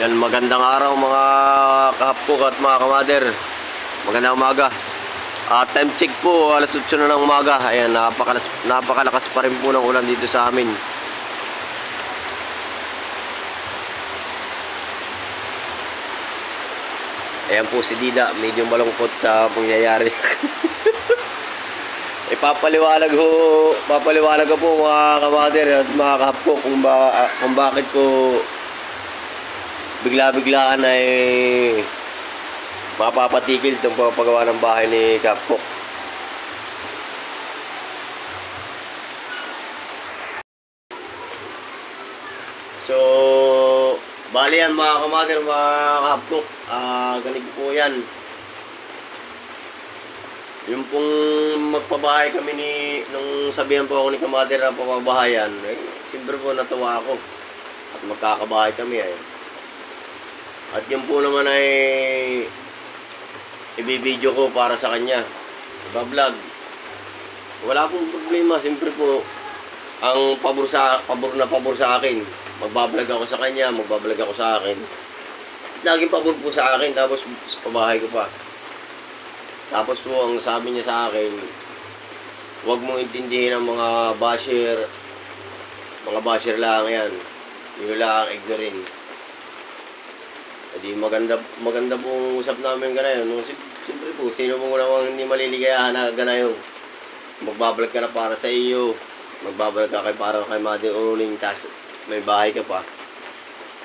Yan, magandang araw mga kahapok at mga kamader. Magandang umaga. At time check po, alas 8 na ng umaga. Ayan, napakalas, napakalakas pa rin po ng ulan dito sa amin. Ayan po si Dida, medyo malungkot sa pangyayari. Ipapaliwanag ho, papaliwanag ko po mga kamader at mga kahapok kung, ba, kung bakit po bigla-biglaan ay mapapatigil itong pagpagawa ng bahay ni Kapok. So, bali yan mga kamater, mga kapok. Ah, ganito po yan. Yung pong magpabahay kami ni, nung sabihan po ako ni kamater na papabahayan, eh, siyempre po natuwa ako. At magkakabahay kami ay. At yun po naman ay ibibideo ko para sa kanya. Iba-vlog. Wala pong problema. Siyempre po, ang pabor, sa, pabor na pabor sa akin. Magbablog ako sa kanya, magbablog ako sa akin. Laging pabor po sa akin, tapos sa pabahay ko pa. Tapos po, ang sabi niya sa akin, huwag mong intindihin ang mga basher, mga basher lang yan. Yung lang ignorin. Edi maganda maganda pong usap namin ganayon. No, si- siyempre po, sino mo namang hindi maliligayahan na ganayon. Magbablog ka na para sa iyo. Magbablog ka kay para kay Mother Uling, tas may bahay ka pa.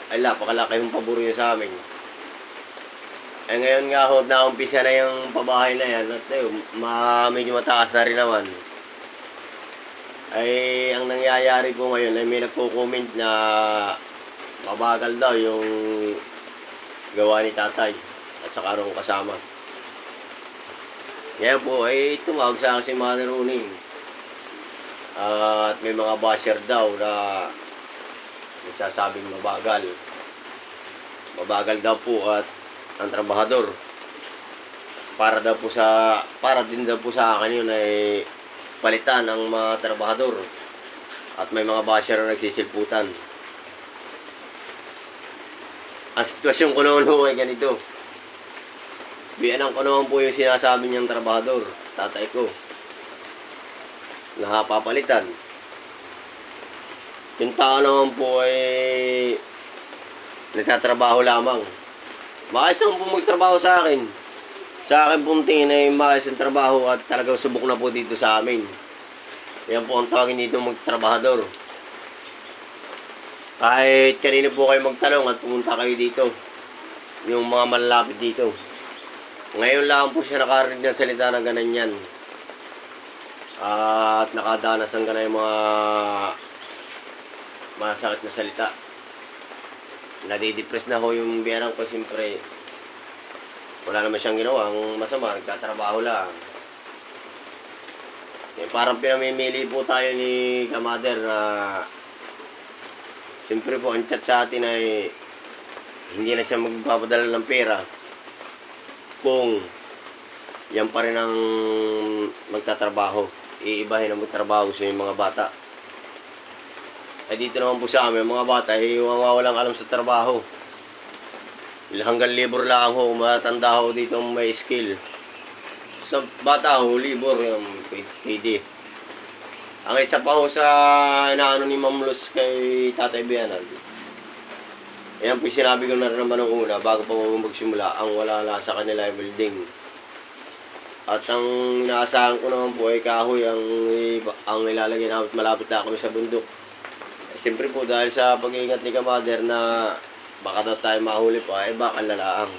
Ay, napakalaki yung pabor niya sa amin. Eh ngayon nga ho, naumpisa na yung pabahay na yan. At eh, ma medyo mataas na rin naman. Ay, ang nangyayari po ngayon ay may nagko-comment na mabagal daw yung gawa ni tatay at saka nung kasama. Ngayon po ay tumawag sa akin si Mother Uning. at may mga basher daw na nagsasabing mabagal. Mabagal daw po at ang trabahador. Para daw po sa para din daw po sa akin yun ay palitan ang mga trabahador. At may mga basher na nagsisilputan. Ang sitwasyon ko noon ay ganito. Biyanang ko naman po yung sinasabi niyang trabahador, tatay ko. Nakapapalitan. Yung tao naman po ay nagtatrabaho lamang. Maayos naman po magtrabaho sa akin. Sa akin pong tingin ay maayos ang trabaho at talagang subok na po dito sa amin. Yan po ang tawagin dito magtrabahador. Kahit kanino po kayo magtanong at pumunta kayo dito. Yung mga malalapit dito. Ngayon lang po siya nakarinig ng salita na ganun yan. At nakadanas ng ganun yung mga masakit na salita. Nadidepress na ho yung biyanang ko siyempre. Wala naman siyang ginawang masama, nagtatrabaho lang. Eh, parang pinamimili po tayo ni Kamader na Siyempre po, ang chat sa atin ay hindi na siya magpapadala ng pera kung yan pa rin ang magtatrabaho. Iibahin ang magtrabaho sa mga bata. Ay dito naman po sa amin, mga bata, ay yung mga walang alam sa trabaho. Hanggang libur lang ho, matanda ho dito may skill. Sa bata ho, libur yung PD. Ang isa pa ho sa inaano ni Ma'am Luz kay Tatay Bianan. Yan po sinabi ko na rin naman nung una, bago pa magsimula, ang wala lang sa kanila ay building. At ang inaasahan ko naman po ay kahoy ang, ang ilalagay namin malapit na kami sa bundok. Eh, Siyempre po dahil sa pag-iingat ni Kamader na baka daw tayo mahuli pa, ay baka lalaang.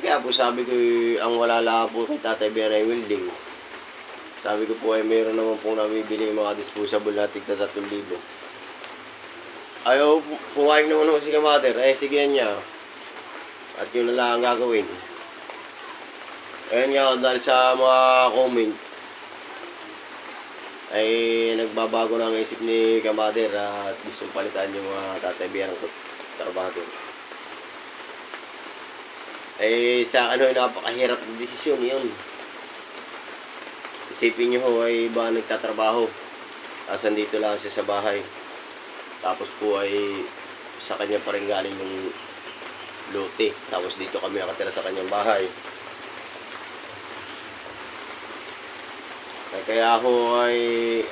Kaya po sabi ko, eh, ang wala lang po kay Tatay Bianan ay welding. Sabi ko po ay meron naman pong nabibili yung mga disposable na tigta 3,000. Ayaw, pu- pumayag naman ho si Kamater. Eh, sige niya. At yun na lang ang gagawin. Ayun nga, dahil sa mga comment, ay nagbabago na ang isip ni Kamader at gusto palitan yung mga tataybihan ng trabaho. Eh, sa ano, napakahirap na desisyon yun. Isipin nyo ho ay iba nagtatrabaho. Tapos andito lang siya sa bahay. Tapos po ay sa kanya pa rin galing yung lote. Tapos dito kami nakatira sa kanyang bahay. Ay, kaya ako ay,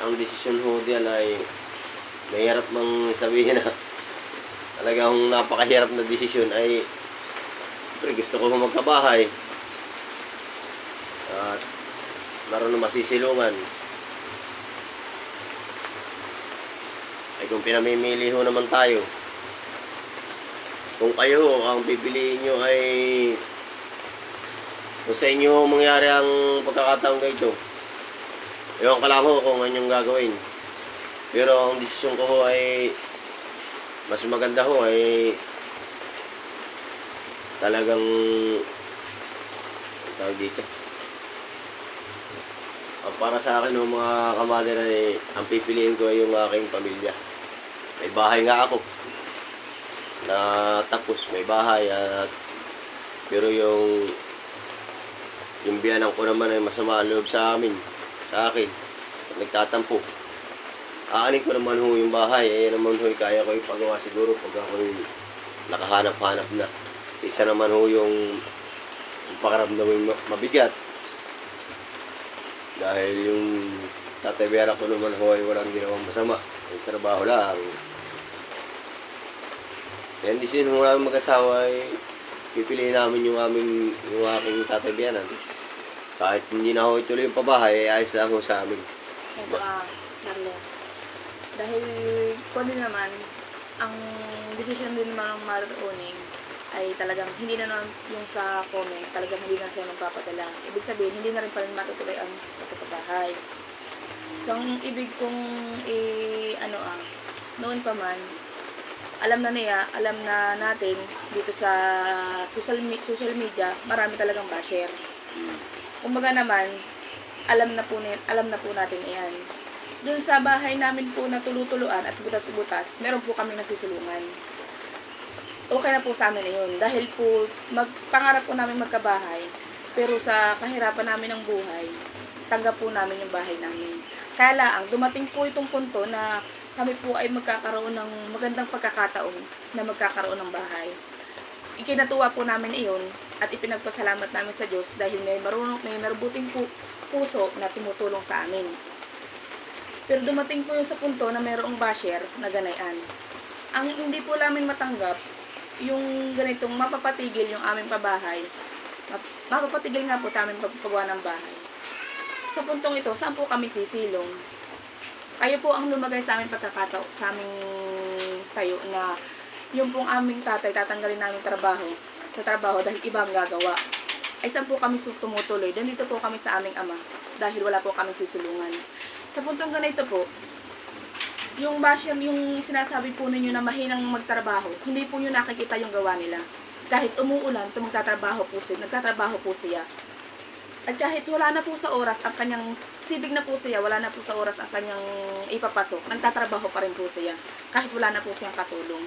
ang desisyon ho diyan ay, mahirap mang sabihin na talagang napakahirap na desisyon ay, pero gusto ko magkabahay. At, na masisilungan. Ay kung pinamimili ho naman tayo, kung kayo ang pipiliin nyo ay kung sa inyo mangyari ang pagkakataon ganito, ewan ka lang ho kung anyong gagawin. Pero ang desisyon ko ho ay mas maganda ho ay talagang ang tawag dito. Para sa akin ho mga kamader ay ang pipiliin ko ay yung aking pamilya. May bahay nga ako. Na tapos may bahay at pero yung yung biyanan ko naman ay masama ang loob sa amin sa akin. Nagtatampo. Aanin ko naman ho yung bahay eh naman ho kaya ko ipagawa siguro pag ako nakahanap-hanap na. Isa naman ho yung, yung pakaramdam yung ma- mabigat dahil yung tatay Vera ko naman ho ay walang ginawang masama yung trabaho lang kaya hindi sin mo namin mag-asawa ay pipiliin namin yung aming yung aking tatay Bianan. Kahit hindi na ako ituloy yung pabahay, ay ayos lang ako sa amin. Ay, baka, Marlon. Dahil, kung din naman, ang decision din naman ng Mother Oning ay talagang hindi na naman yung sa comment, talagang hindi na siya magpapadala. Ibig sabihin, hindi na rin pa rin matutuloy ang pagpapabahay. So, ang ibig kong i, ano ah, noon pa man, alam na niya, alam na natin dito sa social, social media, marami talagang basher. Kumbaga naman, alam na po, ni- alam na po natin iyan. Doon sa bahay namin po na tulutuluan at butas-butas, meron po kami nasisulungan. Okay na po sa amin yun. Dahil po, mag, pangarap po namin magkabahay. Pero sa kahirapan namin ng buhay, tanggap po namin yung bahay namin. Kaya lang, dumating po itong punto na kami po ay magkakaroon ng magandang pagkakataon na magkakaroon ng bahay. Ikinatuwa po namin iyon at ipinagpasalamat namin sa Diyos dahil may marunong, may marubuting pu- puso na tumutulong sa amin. Pero dumating po yung sa punto na mayroong basher na ganayan. Ang hindi po namin matanggap, yung ganitong mapapatigil yung aming pabahay, map- mapapatigil nga po namin pagpagawa ng bahay. Sa puntong ito, saan po kami sisilong? Kayo po ang lumagay sa aming pagkakatao, sa aming tayo na yung pong aming tatay, tatanggalin namin trabaho sa trabaho dahil iba ang gagawa. Ay saan po kami tumutuloy? Dito po kami sa aming ama dahil wala po kami sisilungan. Sa puntong ganito po, yung basher, yung sinasabi po ninyo na mahinang magtrabaho, hindi po nyo nakikita yung gawa nila. Kahit umuulan, ito magtatrabaho po siya, nagtatrabaho po siya. At kahit wala na po sa oras ang kanyang, sibig na po siya, wala na po sa oras ang kanyang ipapasok, nagtatrabaho pa rin po siya. Kahit wala na po siyang katulong.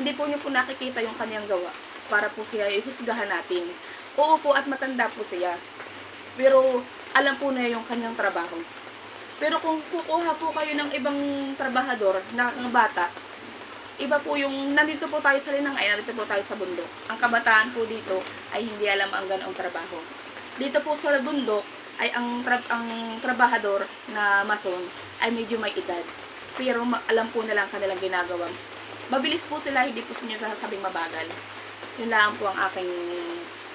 Hindi po niyo po nakikita yung kanyang gawa para po siya ihusgahan natin. Oo po at matanda po siya. Pero alam po na yung kanyang trabaho. Pero kung kukuha po kayo ng ibang trabahador na ng bata, iba po yung, nandito po tayo sa linang nandito po tayo sa bundok. Ang kabataan po dito ay hindi alam ang ganoong trabaho. Dito po sa bundok ay ang, tra- ang trabahador na mason ay medyo may edad. Pero alam po nila ang kanilang ginagawa. Mabilis po sila, hindi po sinyo sasabing mabagal. Yun lang po ang aking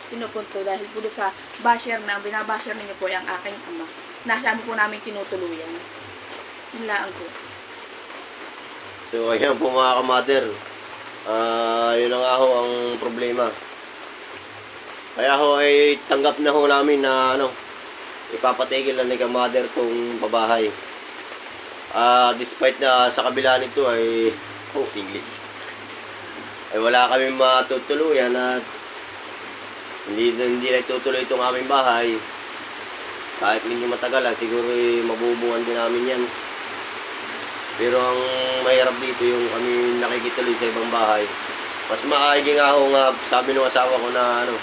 pinupunto dahil po sa basher na binabasher ninyo po ang aking ama na siya po namin tinutuluyan. Yun lang po. So ayan po mga kamater. Ah, yun na nga ho ang problema. Kaya ho ay tanggap na ho namin na ano, ipapatigil na ni kamater tong pabahay. Ah, despite na sa kabila nito ay oh, English. Ay wala kami matutuluyan at hindi hindi na itutuloy itong aming bahay. Kahit medyo matagal lang, siguro eh, mabubuhan din namin yan. Pero ang mahirap dito yung kami nakikituloy sa ibang bahay. Mas maayos nga ako nga, sabi ng asawa ko na ano,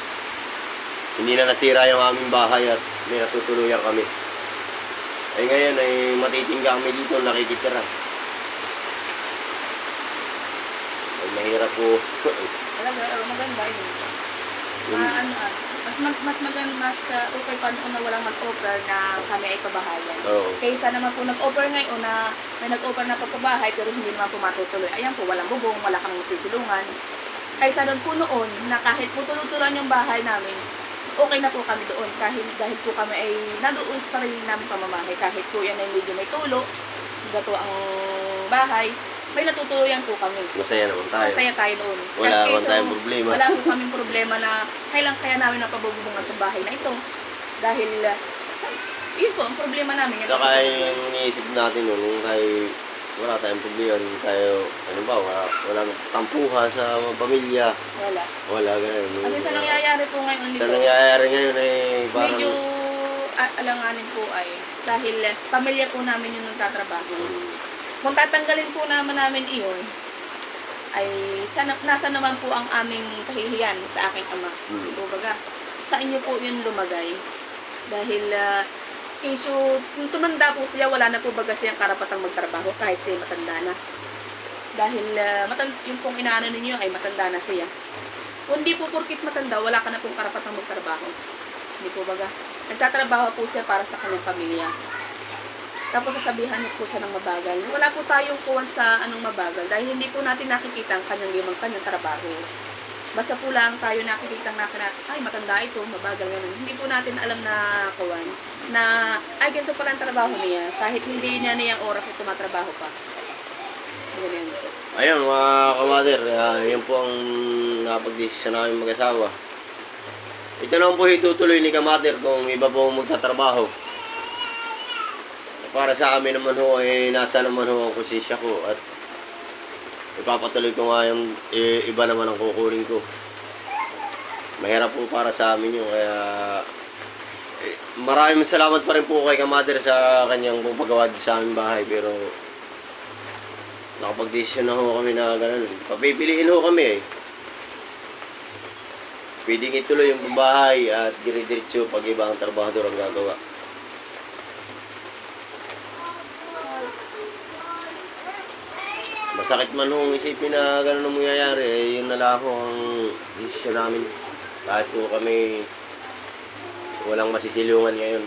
hindi na nasira yung aming bahay at may natutuluyan kami. Ay ngayon ay matitingga kami dito nakikitira. Ay mahirap po. Talaga, oh, maganda yun. Ma, ano ah, mas, mag, mas maganda, mas uh, okay pa noon na walang mag-offer na kami ay pabahayan. Oo. Kaysa naman po nag-offer ngayon na may nag-offer na pagpabahay pero hindi naman po matutuloy. Ayan po, walang bubong, wala kang sisilungan. Kaysa doon po noon na kahit po tuloy-tuloy yung bahay namin, okay na po kami doon kahit dahil po kami ay nadoon sa sarili namin pamamahay kahit po yan ay medyo may tulo gato ang bahay may natutuluyan po kami. Masaya naman tayo. masaya tayo doon Wala naman so, tayong problema. wala po kaming problema na kailan kaya namin napabubungan itong bahay na ito. Dahil uh, sa- yun po ang problema namin. Saka yung iniisip natin nun, kung tayo, wala tayong problema, hindi tayo, ano ba, wala, wala tampuha sa pamilya. wala. Wala ganun. kasi sa nangyayari po ngayon Sa dito nangyayari ngayon ay parang, medyo alanganin po ay dahil uh, pamilya po namin yung nagtatrabaho kung tatanggalin po naman namin iyon, ay sana, nasa naman po ang aming kahihiyan sa aking ama. Hmm. Kumbaga, sa inyo po yun lumagay. Dahil, uh, issue, kung tumanda po siya, wala na po baga siyang karapatang magtrabaho kahit siya matanda na. Dahil, uh, matan yung pong inaano ninyo ay matanda na siya. Kung hindi po porkit matanda, wala ka na pong karapatang magtrabaho. Hindi po baga. Nagtatrabaho po siya para sa kanyang pamilya. Tapos sasabihan niyo po siya ng mabagal. Wala po tayong kuwan sa anong mabagal dahil hindi po natin nakikita ang kanyang limang kanyang trabaho. Basta po lang tayo nakikita na na, ay matanda ito, mabagal ganun. Hindi po natin alam na kuwan na ay ganito pala ang trabaho niya kahit hindi niya niyang oras ay tumatrabaho pa. Ganyan ayun mga kamader, uh, yun po ang napag-desisyon namin mag-asawa. Ito naman po itutuloy ni kamader kung iba po magtatrabaho. Para sa amin naman ho, ay nasa naman ho ang posisya ko at ipapatuloy ko nga yung i- iba naman ang kukunin ko. Mahirap po para sa amin yun, kaya eh, maraming salamat pa rin po kay Kamader sa kanyang pagpagawa sa aming bahay pero nakapag-desisyon na ho kami na gano'n. Papipiliin ho kami eh. Pwedeng ituloy yung bahay at dire-diretso pag iba ang trabahador ang gagawa. Masakit man hong isipin na gano'n ang mangyayari, eh, yun na lang ho ang desisyon namin. Kahit po kami walang masisilungan ngayon.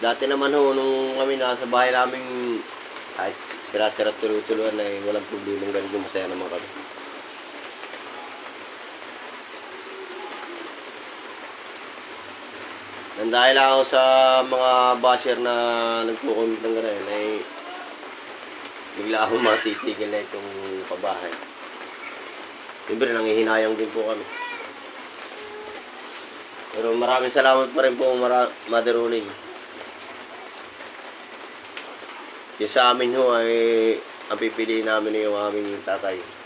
Dati naman ho, nung kami nasa bahay namin, kahit sira-sira tuloy-tuluan ay walang problema ganito, masaya naman kami. Nang dahil ako sa mga basher na nagko-comment ng gano'n, ay bigla akong matitigil na itong pabahay. Siyempre, nangihinayang din po kami. Pero maraming salamat pa rin po, mara- Mother Uning. Yung sa amin ho ay ang pipiliin namin yung aming tatay.